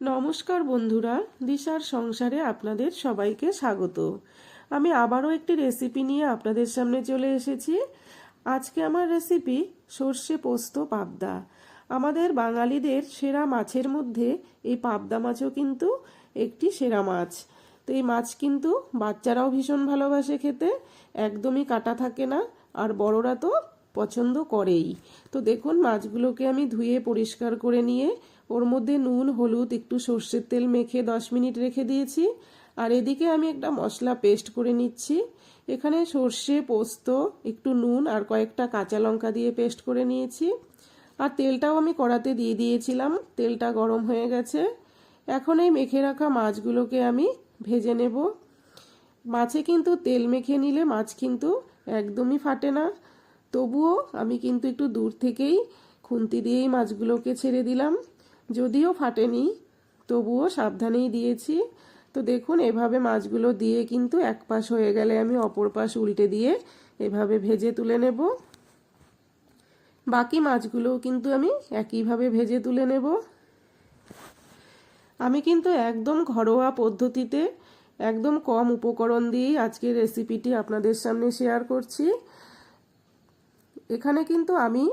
নমস্কার বন্ধুরা, দিশার সংসারে আপনাদের সবাইকে স্বাগত। আমি আবারও একটি রেসিপি নিয়ে আপনাদের সামনে চলে এসেছি। আজকে আমার রেসিপি সর্ষে পোস্ত পাবদা। আমাদের বাঙালিদের সেরা মাছের মধ্যে এই পাবদা মাছও কিন্তু একটি সেরা মাছ। তো এই মাছ কিন্তু বাচ্চারাও ভীষণ ভালোবাসে খেতে, একদমই কাটা থাকে না, আর বড়রা তো পছন্দ করেই। তো দেখুন, মাছগুলোকে আমি ধুয়ে পরিষ্কার করে নিয়ে ওর মধ্যে নুন, হলুদ, একটু সর্ষের তেল মেখে দশ মিনিট রেখে দিয়েছি। আর এদিকে আমি একটা মশলা পেস্ট করে নিচ্ছি। এখানে সর্ষে, পোস্ত, একটু নুন আর কয়েকটা কাঁচা লঙ্কা দিয়ে পেস্ট করে নিয়েছি। আর তেলটাও আমি কড়াতে দিয়ে দিয়েছিলাম। তেলটা গরম হয়ে গেছে। এখন এই মেখে রাখা মাছগুলোকে আমি ভেজে নেব। মাছে কিন্তু তেল মেখে নিলে মাছ কিন্তু একদমই ফাটে না। তবুও আমি কিন্তু একটু দূর থেকেই খুন্তি দিয়েই মাছগুলোকে ছেড়ে দিলাম। যদিও ফাটেনি, তবুও সাবধানেই দিয়েছি। তো দেখুন, এভাবে মাছগুলো দিয়ে কিন্তু এক পাশ হয়ে গেলে আমি অপর পাশ উল্টে দিয়ে এভাবে ভেজে তুলে নেব। বাকি মাছগুলোও কিন্তু আমি একইভাবে ভেজে তুলে নেব। আমি কিন্তু একদম ঘরোয়া পদ্ধতিতে, একদম কম উপকরণ দিয়েই আজকের রেসিপিটি আপনাদের সামনে শেয়ার করছি। এখানে কিন্তু আমি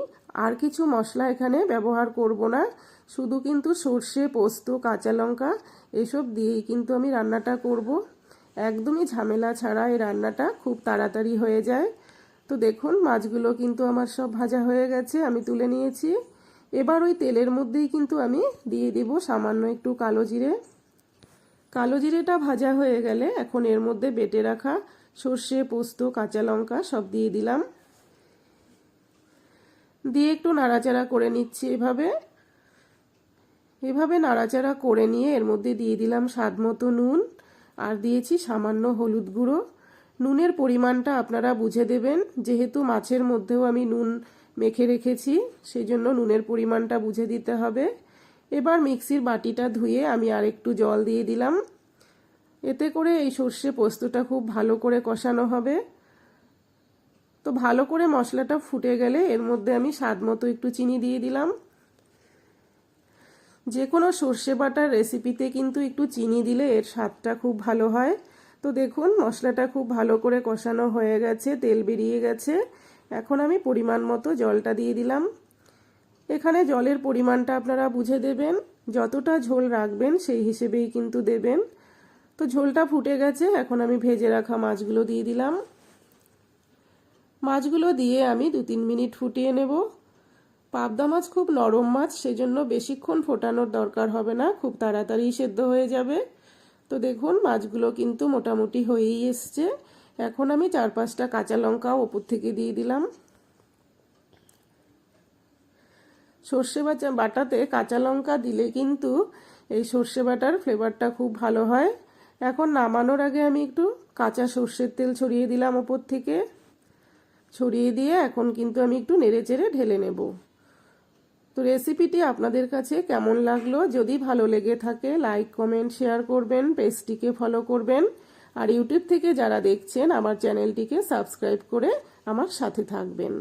আর কিছু মশলা এখানে ব্যবহার করব না। শুধু কিন্তু সর্ষে, পোস্ত, কাঁচা লঙ্কা এসব দিয়েই কিন্তু আমি রান্নাটা করব। একদমই ঝামেলা ছাড়া এই রান্নাটা খুব তাড়াতাড়ি হয়ে যায়। তো দেখুন, মাছগুলো কিন্তু আমার সব ভাজা হয়ে গেছে, আমি তুলে নিয়েছি। এবার ওই তেলের মধ্যেই কিন্তু আমি দিয়ে দিব সামান্য একটু কালো জিরে। কালো জিরেটা ভাজা হয়ে গেলে এখন এর মধ্যে বেটে রাখা সর্ষে, পোস্ত, কাঁচা লঙ্কা সব দিয়ে দিলাম। দিয়ে একটু নাড়াচাড়া করে নিচ্ছি এভাবে। এভাবে নাড়াচাড়া করে নিয়ে এর মধ্যে দিয়ে দিলাম স্বাদ মতো নুন, আর দিয়েছি সামান্য হলুদ গুঁড়ো। নুনের পরিমাণটা আপনারা বুঝে দেবেন, যেহেতু মাছের মধ্যেও আমি নুন মেখে রেখেছি সেই জন্য নুনের পরিমাণটা বুঝে দিতে হবে। এবার মিক্সির বাটিটা ধুয়ে আমি আর একটু জল দিয়ে দিলাম। এতে করে এই সর্ষে পোস্তটা খুব ভালো করে কষানো হবে। তো ভালো করে মশলাটা ফুটে গেলে এর মধ্যে আমি স্বাদ মতো একটু চিনি দিয়ে দিলাম। যে কোনো সর্ষে বাটার রেসিপিতে কিন্তু একটু চিনি দিলে এর স্বাদটা খুব ভালো হয়। তো দেখুন, মশলাটা খুব ভালো করে কষানো হয়ে গেছে, তেল বেরিয়ে গেছে। এখন আমি পরিমাণ মতো জলটা দিয়ে দিলাম। এখানে জলের পরিমাণটা আপনারা বুঝে দেবেন। যতটা ঝোল রাখবেন সেই হিসেবেই কিন্তু দেবেন। তো ঝোলটা ফুটে গেছে, এখন আমি ভেজে রাখা মাছগুলো দিয়ে দিলাম। মাছগুলো দিয়ে আমি দু তিন মিনিট ফুটিয়ে নেব। পাবদা মাছ খুব নরম মাছ, সেজন্য বেশিক্ষণ ফোটানোর দরকার হবে না, খুব তাড়াতাড়ি সেদ্ধ হয়ে যাবে। তো দেখুন, মাছগুলো কিন্তু মোটামুটি হয়েই এসছে। এখন আমি চার পাঁচটা কাঁচা লঙ্কাও ওপর থেকে দিয়ে দিলাম। সর্ষে বাটা, বাটাতে কাঁচা লঙ্কা দিলে কিন্তু এই সর্ষে বাটার ফ্লেভারটা খুব ভালো হয়। এখন নামানোর আগে আমি একটু কাঁচা সর্ষের তেল ছড়িয়ে দিলাম ওপর থেকে। ছড়িয়ে দিয়ে এখন কিন্তু আমি একটু নেড়ে চেড়ে ঢেলে নেব। তো রেসিপিটি আপনাদের কাছে কেমন লাগল? যদি ভালো লেগে থাকে, লাইক, কমেন্ট, শেয়ার করবেন, পেজটিকে ফলো করবেন। আর ইউটিউব থেকে যারা দেখছেন, আমার চ্যানেলটিকে সাবস্ক্রাইব করে আমার সাথে থাকবেন।